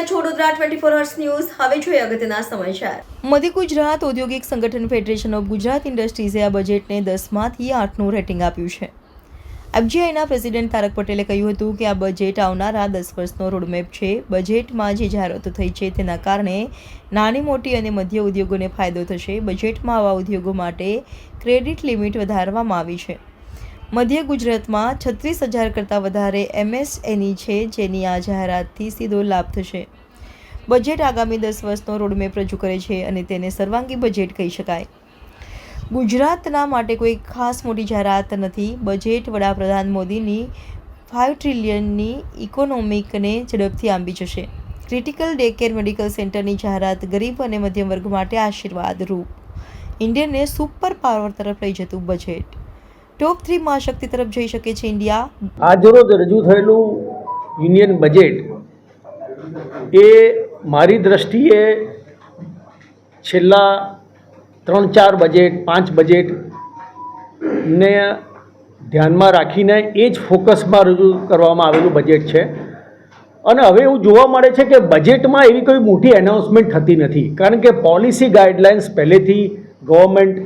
રહ્યા છો Vadodara hours news હવે જોઈએ અગત્યના સમાચાર. મધ્ય ગુજરાત ઔદ્યોગિક સંગઠન ફેડરેશન ઓફ ગુજરાત ઇન્ડસ્ટ્રીઝે આ બજેટને દસમાંથી આઠનું રેટિંગ આપ્યું છે. એફજીઆઈના પ્રેસિડેન્ટ તારક પટેલે કહ્યું હતું કે આ બજેટ આવનારા દસ વર્ષનો રોડમેપ છે. બજેટમાં જે જાહેરાતો થઈ છે તેના કારણે નાની, મોટી અને મધ્ય ઉદ્યોગોને ફાયદો થશે. બજેટમાં આવા ઉદ્યોગો માટે ક્રેડિટ લિમિટ વધારવામાં આવી છે. મધ્ય ગુજરાતમાં છત્રીસ હજાર કરતાં વધારે એમએસએની છે, જેની આ જાહેરાતથી સીધો લાભ થશે. બજેટ આગામી દસ વર્ષનો રોડમેપ રજૂ કરે છે અને તેને સર્વાંગી બજેટ કહી શકાય. ગુજરાતના માટે કોઈ ખાસ મોટી જાહેરાત નથી. બજેટ વડાપ્રધાન મોદીની ફાઇવ ટ્રિલિયનની ઇકોનોમિકને ઝડપથી આંબી જશે. ક્રિટિકલ ડે કેર મેડિકલ સેન્ટરની જાહેરાત ગરીબ અને મધ્યમ વર્ગ માટે આશીર્વાદરૂપ. ઇન્ડિયનને સુપર પાવર તરફ લઈ જતું બજેટ. ટોપ થ્રી મહાશક્તિ તરફ જઈ શકે છે ઇન્ડિયા. આજરોજ રજૂ થયેલું યુનિયન બજેટ એ મારી દ્રષ્ટિએ છેલ્લા ત્રણ ચાર બજેટ, પાંચ બજેટ ને ધ્યાનમાં રાખીને એ જ ફોકસમાં રજૂ કરવામાં આવેલું બજેટ છે. અને હવે એવું જોવા મળે છે કે બજેટમાં એવી કોઈ મોટી એનાઉન્સમેન્ટ થતી નથી. કારણ કે પોલિસી ગાઈડલાઇન્સ પહેલેથી ગવર્મેન્ટ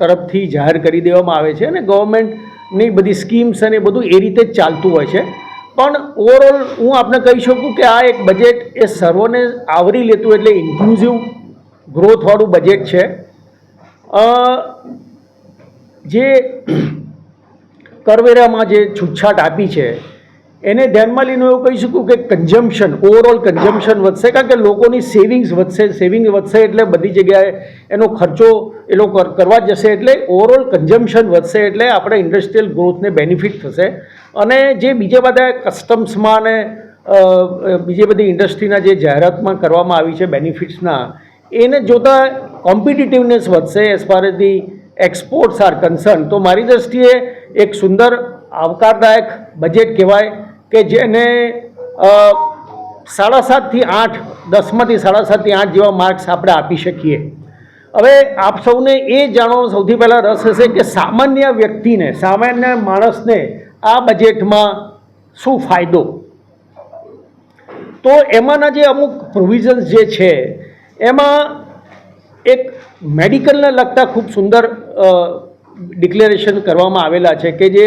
તરફથી જાહેર કરી દેવામાં આવે છે અને ગવર્મેન્ટની બધી સ્કીમ્સ અને બધું એ રીતે જ ચાલતું હોય છે. પણ ઓવરઓલ હું આપને કહી શકું કે આ એક બજેટ એ સર્વોને આવરી લેતું એટલે ઇન્ક્લુઝિવ ગ્રોથવાળું બજેટ છે. જે કરવેરામાં જે છૂટછાટ આપી છે એને ધ્યાનમાં લઈને એવું કહી શકું કે કન્ઝમ્પશન ઓવરઓલ કન્ઝમ્પશન વધશે, કારણ કે લોકોની સેવિંગ્સ વધશે સેવિંગ વધશે એટલે બધી જગ્યાએ એનો ખર્ચો એ લોકો કર- કરવા જશે એટલે ઓવરઓલ કન્ઝમ્પશન વધશે એટલે આપણે ઇન્ડસ્ટ્રીયલ ગ્રોથને બેનિફિટ થશે. અને જે બીજા બધા કસ્ટમ્સમાં અને બીજી બધી ઇન્ડસ્ટ્રીના જે જાહેરાતમાં કરવામાં આવી છે બેનિફિટ્સના એને જોતાં કોમ્પિટિટિવનેસ વધશે as far as the exports are concern તો મારી દ્રષ્ટિએ એક સુંદર, આવકારદાયક બજેટ કહેવાય. કે જેને સાડા સાતથી આઠ, દસમાંથી સાડા સાતથી આઠ જેવા માર્ક્સ આપણે આપી શકીએ. હવે આપ સૌને એ જાણવાનો સૌથી પહેલાં રસ હશે કે સામાન્ય વ્યક્તિને, સામાન્ય માણસને આ બજેટમાં શું ફાયદો? તો એમાંના જે અમુક પ્રોવિઝન્સ જે છે, એમાં એક મેડિકલને લગતા ખૂબ સુંદર ડિક્લેરેશન કરવામાં આવેલા છે કે જે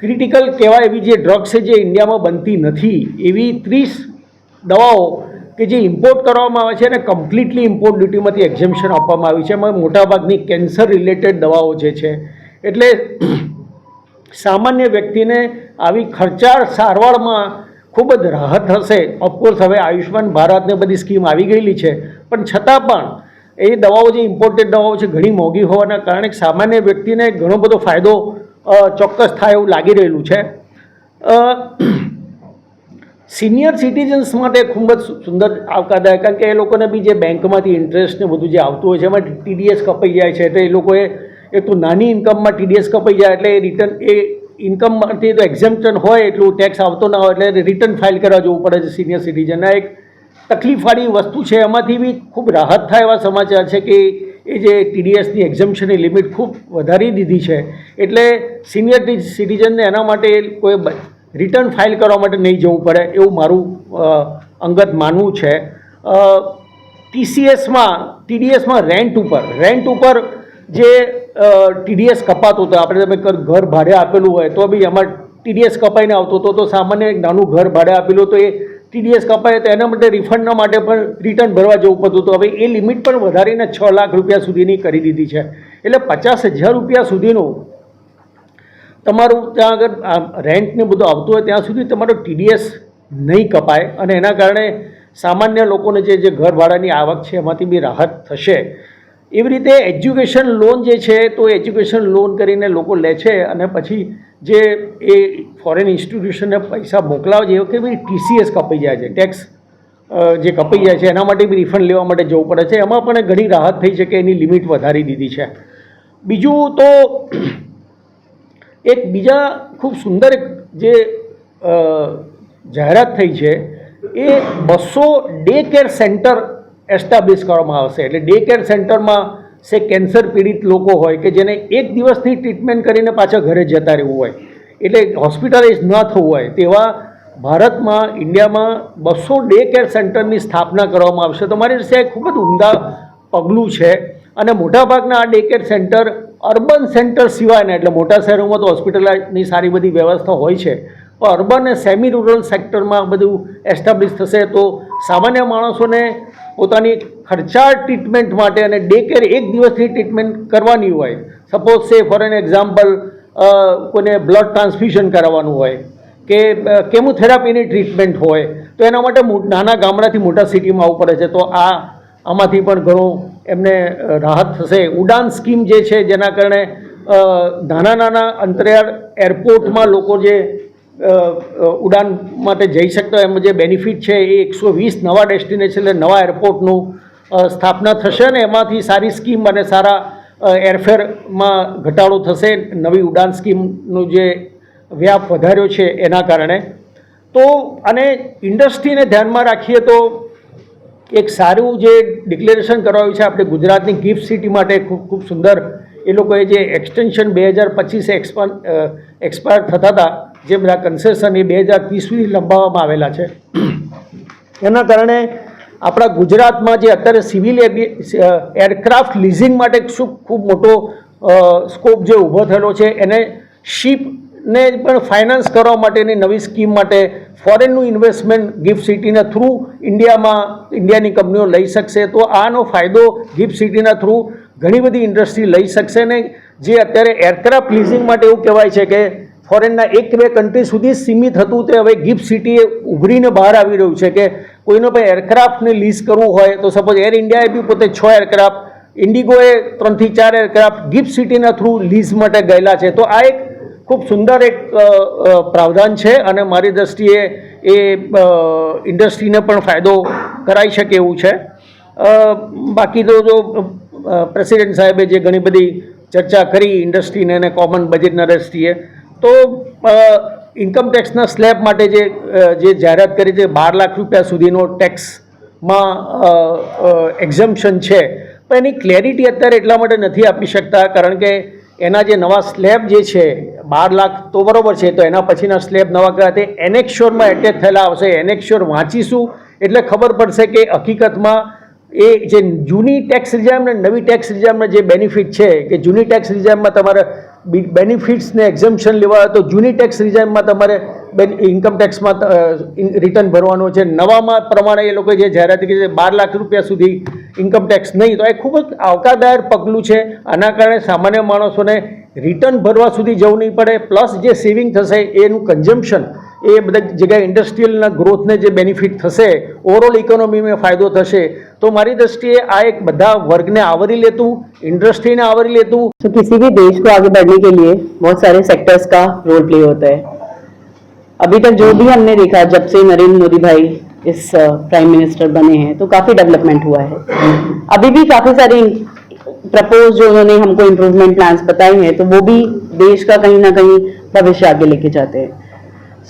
ક્રિટિકલ કહેવાય એવી જે ડ્રગ્સ છે જે ઇન્ડિયામાં બનતી નથી, એવી ત્રીસ દવાઓ કે જે ઇમ્પોર્ટ કરવામાં આવે છે અને કમ્પ્લીટલી ઇમ્પોર્ટ ડ્યુટીમાંથી એક્ઝેમ્પશન આપવામાં આવી છે. એમાં મોટાભાગની કેન્સર રિલેટેડ દવાઓ જે છે. એટલે સામાન્ય વ્યક્તિને આવી ખર્ચાળ સારવારમાં ખૂબ જ રાહત થશે ઓફકોર્સ હવે આયુષ્માન ભારતને બધી સ્કીમ આવી ગયેલી છે. પણ છતાં પણ એ દવાઓ જે ઇમ્પોર્ટેડ દવાઓ છે, ઘણી મોંઘી હોવાના કારણે સામાન્ય વ્યક્તિને ઘણો બધો ફાયદો ચોક્કસ થાય એવું લાગી રહેલું છે. સિનિયર સિટીઝન્સ માટે ખૂબ જ સુંદર આવકારદાયક, કારણ કે એ લોકોને બી જે બેંકમાંથી ઇન્ટરેસ્ટ ને બધું જે આવતું હોય છે, એમાં ટીડીએસ કપાઈ જાય છે, એટલે એ લોકોએ એક તો નાની ઇન્કમમાં ટીડીએસ કપાઈ જાય, એટલે એ રિટર્ન એ ઇન્કમમાંથી તો એક્ઝેમ્પશન હોય એટલું ટેક્સ આવતો ના હોય, એટલે રિટર્ન ફાઇલ કરવા જવું પડે છે સિનિયર સિટીઝન આ એક તકલીફવાળી વસ્તુ છે, એમાંથી બી ખૂબ રાહત થાય એવા સમાચાર છે કે એ જે ટીડીએસની એક્ઝમ્પશનની લિમિટ ખૂબ વધારી દીધી છે, એટલે સિનિયર સિટીઝનને એના માટે કોઈ રિટર્ન ફાઇલ કરવા માટે નહીં જવું પડે એવું મારું અંગત માનવું છે. ટીસીએસમાં ટીડીએસમાં રેન્ટ ઉપર રેન્ટ ઉપર જે ટીડીએસ કપાતું હતું, આપણે તમે ઘર ભાડે આપેલું હોય, તો બી એમાં ટીડીએસ કપાઈને આવતો હતો, તો સામાન્ય એક નાનું ઘર ભાડે આપેલું તો એ ટીડીએસ કપાય તો એના માટે રિફંડના માટે પણ રિટર્ન ભરવા જવું પડતું હતું. હવે એ લિમિટ પણ વધારીને છ લાખ રૂપિયા સુધીની કરી દીધી છે. એટલે પચાસ હજાર રૂપિયા સુધીનું તમારું ત્યાં આગળ, આ રેન્ટ ને બધું આવતું હોય ત્યાં સુધી તમારો ટીડીએસ નહીં કપાય. અને એના કારણે સામાન્ય લોકોને જે જે ઘર ભાડાની આવક છે, એમાંથી બી રાહત થશે. એવી રીતે એજ્યુકેશન લોન જે છે, તો એજ્યુકેશન લોન કરીને લોકો લે છે અને પછી જે એ ફોરેન ઇન્સ્ટિટ્યુશનને પૈસા મોકલાવે છે વખતે બી ટીસીએસ કપાઈ જાય છે. ટેક્સ જે કપાઈ જાય છે, એના માટે બી રિફંડ લેવા માટે જવું પડે છે. એમાં પણ ઘણી રાહત થઈ છે કે એની લિમિટ વધારી દીધી છે. બીજું તો એક બીજા ખૂબ સુંદર જે જાહેરાત થઈ છે, એ બસો ડે કેર સેન્ટર એસ્ટાબ્લિશ કરવામાં આવશે. એટલે ડે કેર સેન્ટરમાં સે કેન્સર પીડિત લોકો હોય કે જેને એક દિવસની ટ્રીટમેન્ટ કરીને પાછા ઘરે જતા રહેવું હોય, એટલે હોસ્પિટલાઇઝ ન થવું હોય, તેવા ભારતમાં, ઇન્ડિયામાં બસો ડે કેર સેન્ટરની સ્થાપના કરવામાં આવશે. તો મારી રીતે ખૂબ જ ઉમદા પગલું છે અને મોટાભાગના આ day care centre urban centre સિવાયના, એટલે મોટા શહેરોમાં તો હોસ્પિટલની સારી બધી વ્યવસ્થા હોય છે. અર્બન અને સેમી રૂરલ સેક્ટરમાં બધું એસ્ટાબ્લિશ થશે તો સામાન્ય માણસોને પોતાની ખર્ચાળ ટ્રીટમેન્ટ માટે અને ડે કેર એક દિવસની ટ્રીટમેન્ટ કરવાની હોય. Suppose say for an example કોઈને બ્લડ ટ્રાન્સફ્યુઝન કરાવવાનું હોય કે કેમોથેરાપીની ટ્રીટમેન્ટ હોય, તો એના માટે નાના ગામડાથી મોટા સિટીમાં આવવું પડે છે. તો આ, આમાંથી પણ ઘણું એમને રાહત થશે. ઉડાન સ્કીમ જે છે, જેના કારણે નાના નાના અંતરિયાળ એરપોર્ટમાં લોકો જે ઉડાન માટે જઈ શકતા એમ જે બેનિફિટ છે એ એકસો વીસ નવા ડેસ્ટિનેશન એટલે નવા એરપોર્ટનું સ્થાપના થશે ને એમાંથી સારી સ્કીમ અને સારા એરફેરમાં ઘટાડો થશે, નવી ઉડાન સ્કીમનું જે વ્યાપ વધાર્યો છે એના કારણે. તો અને ઇન્ડસ્ટ્રીને ધ્યાનમાં રાખીએ તો એક સારું જે ડિક્લેરેશન કરાવ્યું છે આપણે ગુજરાતની ગિફ્ટ સિટી માટે ખૂબ ખૂબ સુંદર. એ લોકોએ જે એક્સટેન્શન બે હજાર પચીસે એક્સપાયર થતા હતા જે બધા કન્સેશન એ બે હજાર ત્રીસ સુધી લંબાવવામાં આવેલા છે. એના કારણે આપણા ગુજરાતમાં જે અત્યારે સિવિલ એરક્રાફ્ટ લીઝિંગ માટે શું ખૂબ મોટો સ્કોપ જે ઊભો થયેલો છે, એને શિપને પણ ફાઇનાન્સ કરવા માટેની નવી સ્કીમ માટે ફોરેનનું ઇન્વેસ્ટમેન્ટ ગિફ્ટ સિટીના થ્રુ ઇન્ડિયામાં ઇન્ડિયાની કંપનીઓ લઈ શકશે. તો આનો ફાયદો ગિફ્ટ સિટીના થ્રુ ઘણી બધી ઇન્ડસ્ટ્રી લઈ શકશે ને જે અત્યારે એરક્રાફ્ટ લીઝિંગ માટે એવું કહેવાય છે કે ફોરેનના એક બે કન્ટ્રી સુધી સીમિત હતું તે હવે ગિફ્ટ સિટીએ ઉભરીને બહાર આવી રહ્યું છે કે કોઈનો પણ એરક્રાફ્ટને લીઝ કરવું હોય તો સપોઝ એર ઇન્ડિયાએ બી પોતે છ એરક્રાફ્ટ, ઇન્ડિગોએ ત્રણથી ચાર એરક્રાફ્ટ ગિફ્ટ સિટીના થ્રુ લીઝ માટે ગયેલા છે. તો આ એક ખૂબ સુંદર એક પ્રાવધાન છે અને મારી દ્રષ્ટિએ એ ઇન્ડસ્ટ્રીને પણ ફાયદો કરાઈ શકે એવું છે. બાકી તો જો પ્રેસિડેન્ટ સાહેબે જે ઘણી બધી ચર્ચા કરી ઇન્ડસ્ટ્રીને અને કોમન બજેટના દ્રષ્ટિએ તો ઇન્કમ ટેક્સના સ્લેબ માટે જે જે જાહેરાત કરી છે, બાર લાખ રૂપિયા સુધીનો ટેક્સમાં એક્ઝમ્પશન છે, પણ એની ક્લેરિટી અત્યારે એટલા માટે નથી આપી શકતા, કારણ કે એના જે નવા સ્લેબ જે છે, બાર લાખ તો બરાબર છે, તો એના પછીના સ્લેબ નવા કયા તે એનેક્શ્યોરમાં એટેચ થયેલા આવશે એનેક્શ્યોર વાંચીશું, એટલે ખબર પડશે કે હકીકતમાં એ જે જૂની ટેક્સ રિઝાઇમ ને નવી ટેક્સ રિઝાઇમના જે બેનિફિટ છે, કે જૂની ટેક્સ રિઝાઇમમાં તમારે બેનિફિટ્સને એક્ઝમ્પશન લેવા તો જૂની ટેક્સ રિઝાઇમમાં તમારે ઇન્કમ ટેક્સમાં રિટર્ન ભરવાનું છે. નવામાં પ્રમાણે એ લોકોએ જે જાહેરાત કરી છે, બાર લાખ રૂપિયા સુધી ઇન્કમ ટેક્સ નહીં. તો એ ખૂબ જ આવકારદાયક પગલું છે. આના કારણે સામાન્ય માણસોને રિટર્ન ભરવા સુધી જવું નહીં પડે. પ્લસ જે સેવિંગ થશે એનું કન્ઝમ્પશન એ બધા જગ્યાએ ઇન્ડસ્ટ્રીયલના ગ્રોથને જે બેનિફિટ થશે ઓવરઓલ ઇકોનોમીમાં ફાયદો થશે તો મારી દ્રષ્ટિએ આ એક બધા વર્ગને આવરી લેતું ઇન્ડસ્ટ્રીને આવરી લેતું तो किसी भी देश को आगे बढ़ने के लिए बहुत सारे सेक्टर्स का रोल प्ले होता है अभी तक जो भी हमने देखा जब से नरेंद्र मोदी भाई इस प्राइम मिनिस्टर बने हैं तो काफी डेवलपमेंट हुआ है अभी भी काफी सारे प्रपोज जो उन्होंने हमको इम्प्रूवमेंट प्लान्स बताए हैं तो वो भी देश का कहीं ना कहीं भविष्य आगे लेके जाते हैं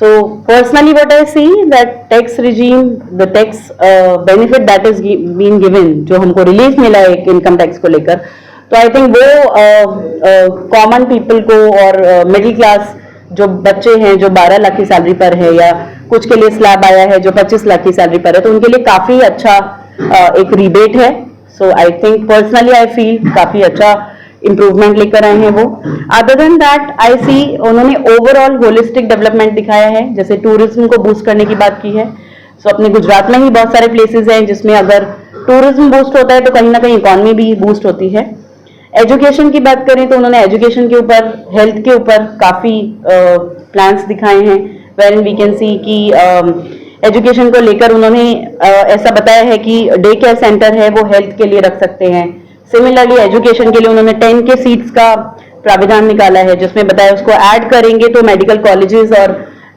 So personally, what I see that tax regime, the tax uh, benefit that is being given, जो हमको रिलीफ मिला है इनकम टैक्स को लेकर, तो आई थिंक वो कॉमन पीपल को और मिडिल क्लास जो बच्चे हैं जो 12 लाख की सैलरी पर है या कुछ के लिए स्लैब आया है जो 25 लाख की सैलरी पर है तो उनके लिए काफ़ी अच्छा uh, एक रिबेट है। So I think personally I feel काफ़ी अच्छा इम्प्रूवमेंट लेकर आए हैं वो। Other than that I see उन्होंने ओवरऑल होलिस्टिक डेवलपमेंट दिखाया है जैसे टूरिज़्म को बूस्ट करने की बात की है। सो so, अपने गुजरात में ही बहुत सारे प्लेसेस हैं जिसमें अगर टूरिज़्म बूस्ट होता है तो कहीं ना कहीं इकोनॉमी भी बूस्ट होती है। एजुकेशन की बात करें तो उन्होंने एजुकेशन के ऊपर हेल्थ के ऊपर काफ़ी प्लान्स दिखाए हैं where when we can see कि एजुकेशन को लेकर उन्होंने अ, ऐसा बताया है कि डे केयर सेंटर है वो हेल्थ के लिए रख सकते हैं। सिमिलरली एजुकेशन के लिए उन्होंने टेन के सीट्स का प्राविधान निकाला है जिसमें बताया उसको ऐड करेंगे तो मेडिकल कॉलेजेस और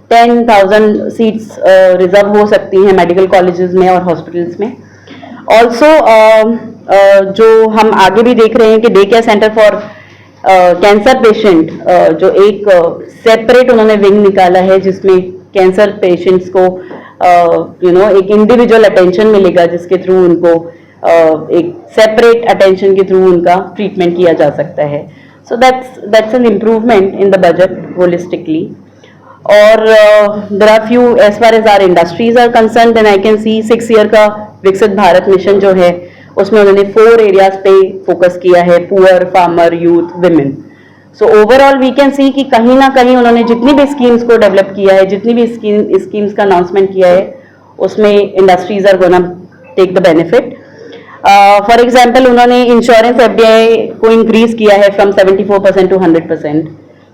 टेन थाउज़ेंड सीट्स रिज़र्व हो सकती हैं मेडिकल कॉलेजेस में और हॉस्पिटल्स में. ऑल्सो uh, uh, जो हम आगे भी देख रहे हैं कि day care centre for cancer patient जो एक सेपरेट uh, उन्होंने विंग निकाला है जिसमें कैंसर पेशेंट्स को you uh, no you know, एक इंडिविजुअल अटेंशन मिलेगा जिसके थ्रू उनको एक सेपरेट अटेंशन के थ्रू उनका ट्रीटमेंट किया जा सकता है। So that's that's an improvement in the budget holistically और there are few as far as our industries are concern then I can see six year का विकसित भारत मिशन जो है, उसमें उन्होंने फोर एरियाज़ पे फोकस किया है poor farmer youth women so overall we can see कि कहीं ना कहीं उन्होंने जितनी भी स्कीम्स को डेवलप किया है, जितनी भी स्कीम स्कीम्स का अनाउंसमेंट किया है, उसमें industries are gonna take the benefit for example उन्होंने इंश्योरेंस एफ़ को इंक्रीज किया है from 74 percent to 100 percent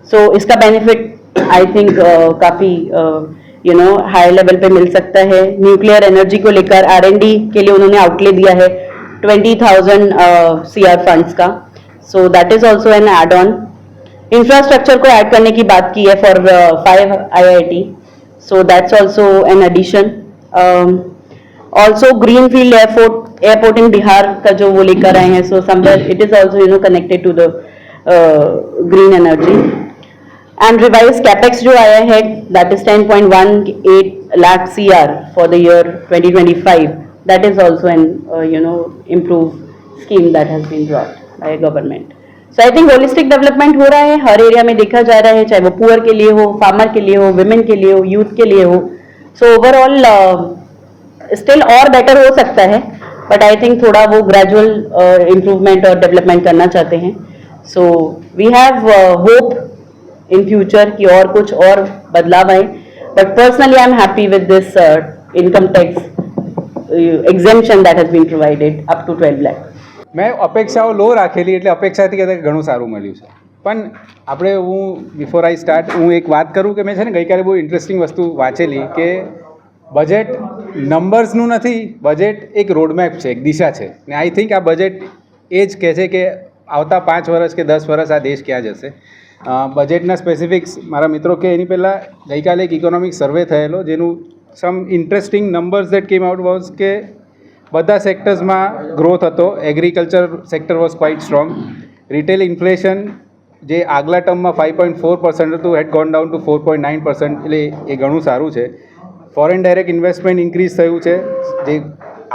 so इसका बेनिफिट आई थिंक काफ़ी यू नो हाई लेवल पे मिल सकता है। न्यूक्लियर एनर्जी को लेकर आर के लिए उन्होंने आउटले दिया है twenty thousand C R funds का। So that is also an add on infrastructure को ऐड करने की बात की है for five I so that's also an addition also green field airport airport in Bihar का जो वो लेकर आए हैं so somewhere it is also you know connected to the green energy and revise capex जो आया है that is 10.18 lakh CR for the year 2025 that is also an uh, you know improved scheme that has been brought by government so I think holistic development हो रहा है हर area में देखा जा रहा है चाहे वो पुअर के लिए हो फार्मर के लिए हो women के लिए हो यूथ के लिए हो. सो ओवरऑल स्टिल और बेटर हो सकता है बट आई थिंक थोड़ा वो ग्रेजुअल इम्प्रूवमेंट और डेवलपमेंट करना चाहते हैं so we have hope in future कि और कुछ और बदलाव आए but personally I am happy with this income tax exemption that has been provided up to 12 lakh મેં અપેક્ષાઓ લો રાખેલી એટલે અપેક્ષાથી કદાચ ઘણું સારું મળ્યું છે પણ આપણે હું બિફોર આઈ સ્ટાર્ટ હું એક વાત કરું કે મેં છે ને ગઈકાલે બહુ ઇન્ટરેસ્ટિંગ વસ્તુ વાંચેલી કે બજેટ નંબર્સનું નથી, બજેટ એક રોડમેપ છે, એક દિશા છે. ને આઈ થિંક આ બજેટ એ જ કહે છે કે આવતા પાંચ વર્ષ કે દસ વર્ષ આ દેશ ક્યાં જશે. બજેટના સ્પેસિફિક્સ મારા મિત્રો કે એની પહેલાં ગઈકાલે એક ઇકોનોમિક સર્વે થયેલો, જેનું some interesting numbers that came out was કે બધા સેક્ટર્સમાં ગ્રોથ હતો. Agriculture sector was quite strong retail inflation જે આગલા ટર્મમાં ફાઇવ પોઈન્ટ ફોર પર્સન્ટ હતું had gone down to four point nine percent એટલે એ ઘણું સારું છે. ફોરેન ડાયરેક્ટ ઇન્વેસ્ટમેન્ટ ઇન્ક્રીઝ થયું છે. જે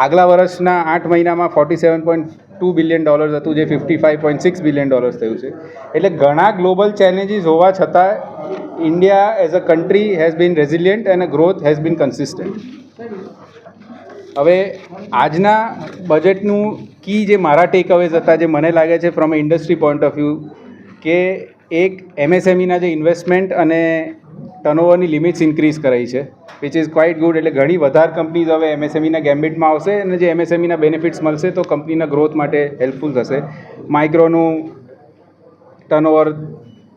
આગલા વર્ષના આઠ મહિનામાં forty seven point two billion dollars હતું, જે fifty five point six billion dollars થયું છે. એટલે ઘણા ગ્લોબલ ચેલેન્જીસ હોવા છતાં India as a country has been resilient and growth has been consistent હવે આજના બજેટનું કી જે મારા ટેક અવેઝ હતા, જે મને લાગે છે from a industry point of view કે એક એમએસએમઈના જે ઇન્વેસ્ટમેન્ટ અને ટર્નઓવરની લિમિટ્સ ઇન્ક્રીઝ કરાઈ છે વિચ ઇઝ ક્વાઇટ ગુડ એટલે ઘણી વધારે કંપનીઝ હવે એમએસએમઈના ગેમ્બિટમાં આવશે અને જે એમએસએમઈના બેનિફિટ્સ મળશે તો કંપનીના ગ્રોથ માટે હેલ્પફુલ થશે. માઇક્રોનું ટર્નઓવર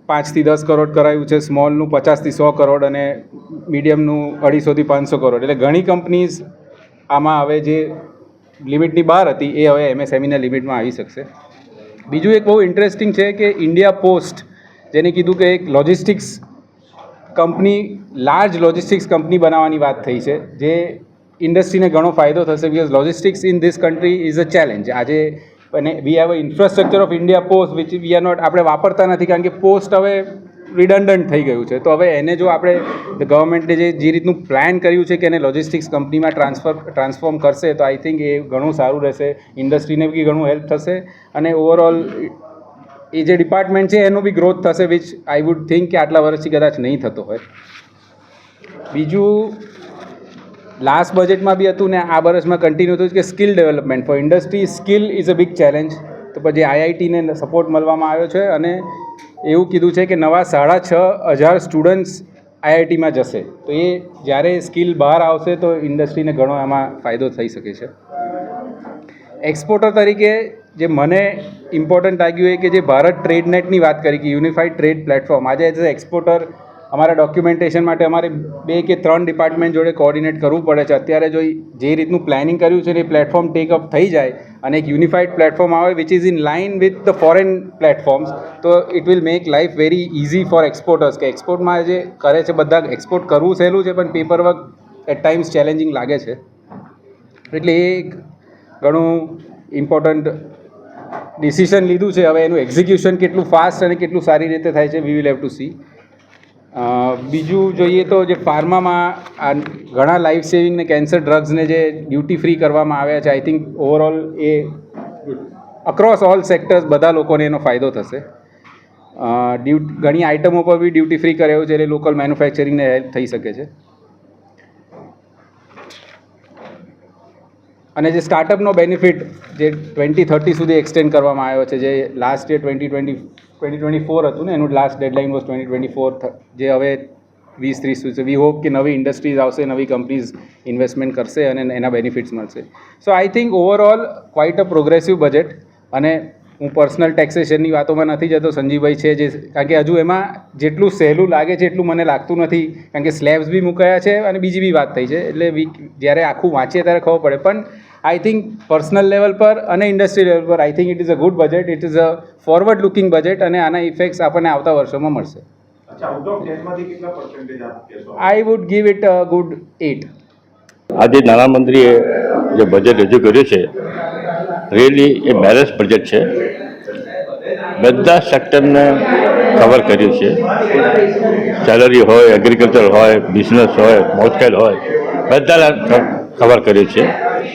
પાંચથી દસ કરોડ કરાયું છે સ્મોલનું પચાસથી સો કરોડ અને મીડિયમનું અઢીસોથી પાંચસો કરોડ. એટલે ઘણી કંપનીઝ આમાં હવે જે લિમિટની બહાર હતી એ હવે એમએસએમઈના લિમિટમાં આવી શકશે. બીજું એક બહુ ઇન્ટરેસ્ટિંગ છે કે ઇન્ડિયા પોસ્ટ જેને કીધું કે એક logistics company large logistics company બનાવવાની વાત થઈ છે, જે ઇન્ડસ્ટ્રીને ઘણો ફાયદો થશે because logistics in this country is a challenge આજે અને we have a infrastructure of India post which we are not આપણે વાપરતા નથી, કારણ કે પોસ્ટ હવે રિડન્ડન્ટ થઈ ગયું છે. તો હવે એને જો આપણે ગવર્મેન્ટે જે જે રીતનું પ્લાન કર્યું છે કે એને લોજિસ્ટિક્સ કંપનીમાં ટ્રાન્સફર ટ્રાન્સફોર્મ કરશે, તો આઈ થિંક એ ઘણું સારું રહેશે ઇન્ડસ્ટ્રીને બી ઘણું હેલ્પ થશે, અને ઓવરઓલ એ જે ડિપાર્ટમેન્ટ છે, એનું બી ગ્રોથ થશે વિચ આઈ વુડ થિંક કે આટલા વર્ષથી કદાચ નહીં થતો હોય. બીજું લાસ્ટ બજેટમાં બી હતું ને આ વર્ષમાં કન્ટિન્યુ થયું કે skill development for industry skill is a big challenge તો પછી આઈઆઈટીને સપોર્ટ મળવામાં આવ્યો છે અને એવું કીધું છે કે નવા સાડા છ હજાર સ્ટુડન્ટ્સ આઈઆઈટીમાં જશે. તો એ જ્યારે સ્કિલ બહાર આવશે તો ઇન્ડસ્ટ્રીને ઘણો એમાં ફાયદો થઈ શકે છે. એક્સપોર્ટર તરીકે જે મને ઇમ્પોર્ટન્ટ લાગ્યું એ કે જે ભારત ટ્રેડ નેટની વાત કરી કે યુનિફાઈડ ટ્રેડ પ્લેટફોર્મ આજે એઝ એક્સપોર્ટર અમારા ડોક્યુમેન્ટેશન માટે અમારે બે કે ત્રણ ડિપાર્ટમેન્ટ જોડે કોઓર્ડિનેટ કરવું પડે છે. અત્યારે જો જે રીતનું પ્લાનિંગ કર્યું છે એ પ્લેટફોર્મ ટેકઅપ થઈ જાય અને એક યુનિફાઈડ પ્લેટફોર્મ આવે which is in line with the foreign platforms તો it will make life very easy for exporters કે એક્સપોર્ટમાં જે કરે છે બધા એક્સપોર્ટ કરવું સહેલું છે પણ paper work at times challenging લાગે છે. એટલે એ ઘણું ઇમ્પોર્ટન્ટ ડિસિઝન લીધું છે. હવે એનું એક્ઝિક્યુશન કેટલું ફાસ્ટ અને કેટલું સારી રીતે થાય છે we will have to see બીજું જોઈએ તો જે ફાર્મામાં આ ઘણા લાઈફ સેવિંગ ને કેન્સર ડ્રગ્સને જે ડ્યુટી ફ્રી કરવામાં આવ્યા છે આઈ થિંક ઓવરઓલ એ અક્રોસ ઓલ સેક્ટર્સ બધા લોકોને એનો ફાયદો થશે. ડ્યુ ઘણી આઇટમો પર બી ડ્યુટી ફ્રી કરે છે, એટલે લોકલ મેન્યુફેક્ચરિંગને હેલ્પ થઈ શકે છે. અને જે સ્ટાર્ટઅપનો બેનિફિટ જે ટ્વેન્ટી થર્ટી સુધી એક્સટેન્ડ કરવામાં આવ્યો છે, જે last year twenty twenty twenty twenty four હતું ને, એનું last deadline was twenty twenty four જે હવે વીસ ત્રીસ છે. વી હોપ કે નવી ઇન્ડસ્ટ્રીઝ આવશે, નવી કંપનીઝ ઇન્વેસ્ટમેન્ટ કરશે અને એના બેનિફિટ્સ મળશે. So I think overall quite a progressive budget અને હું પર્સનલ ટેક્સેશનની વાતોમાં નથી જતો. સંજીવભાઈ છે જે, કારણ કે હજુ એમાં જેટલું સહેલું લાગે છે એટલું મને લાગતું નથી. કારણ કે સ્લેબ્સ બી મુકાયા છે અને બીજી બી વાત થઈ છે. એટલે જ્યારે આખું વાંચીએ ત્યારે ખબર પડે. પણ આઈ થિંક પર્સનલ લેવલ પર અને ઇન્ડસ્ટ્રી લેવલ પર I think it is a good budget it is a forward looking budget અને આના ઇફેક્ટ્સ આપણને આવતા વર્ષોમાં મળશે. I would give it a good eight આજે નાણામંત્રીએ જે બજેટ રજૂ કર્યું છે રિયલી એ બેલેન્સ બજેટ છે. બધા સેક્ટરને કવર કર્યું છે. સેલરી હોય એગ્રીકલ્ચર હોય બિઝનેસ હોય મોસ્કેલ હોય બધાને કવર કર્યું છે.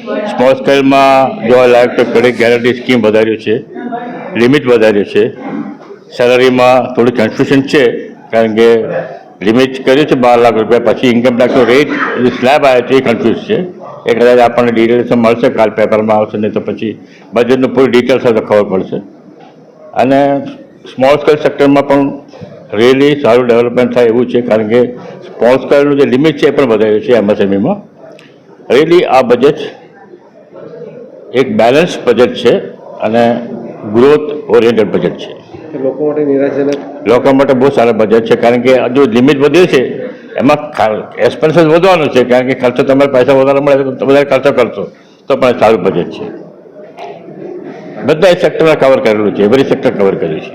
સ્મોલ સ્કેલમાં જોવા લાયક તો ક્રેડિટ ગેરંટી સ્કીમ વધાર્યું છે. લિમિટ વધાર્યું છે. સેલરીમાં થોડું કન્ફ્યુઝન છે, કારણ કે લિમિટ કર્યું છે બાર લાખ રૂપિયા. પછી ઇન્કમ ટેક્સનો રેટ સ્લેબ આવ્યો છે એ કન્ફ્યુઝ છે. એ કદાચ આપણને ડિટેલ્સ મળશે, કાલ પેપરમાં આવશે, નહીં તો પછી બજેટનું પૂરી ડિટેલ્સ તો ખબર પડશે. અને સ્મોલ સ્કેલ સેક્ટરમાં પણ રિયલી સારું ડેવલપમેન્ટ થાય એવું છે, કારણ કે સ્મોલ સ્કેલનું જે લિમિટ છે એ પણ વધાર્યું છે એમએસએમઈમાં રિયલી આ બજેટ એક બેલેન્સ બજેટ છે અને ગ્રોથ ઓરિએન્ટેડ બજેટ છે. લોકો માટે નિરાશાજનક? લોકો માટે બહુ સારા બજેટ છે કારણ કે જો લિમિટ વધે છે એમાં એક્સપેન્સીસ વધવાનું છે કારણ કે ખર્ચો તમારે પૈસા વધારે મળે તો વધારે ખર્ચો કરશો તો પણ સારું બજેટ છે. બધા સેક્ટરમાં કવર કરેલું છે એવરી સેક્ટર કવર કર્યું છે.